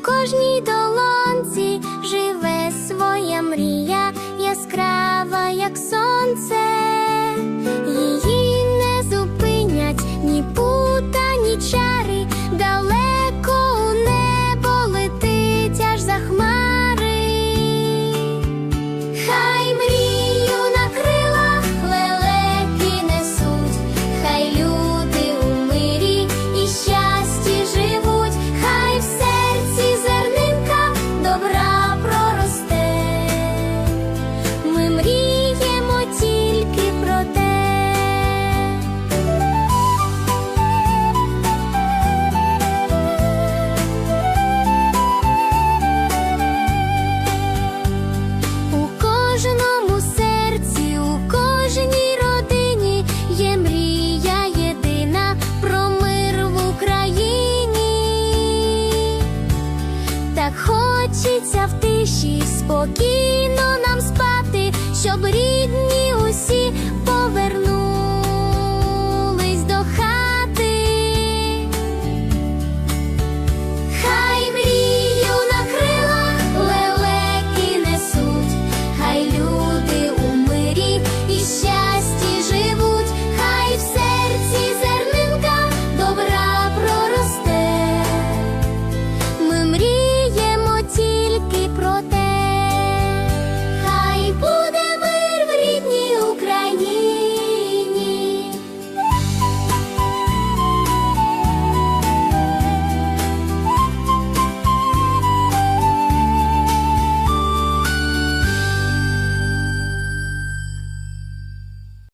у кожній долоні. Спокійно нам спати, щоб рідні усі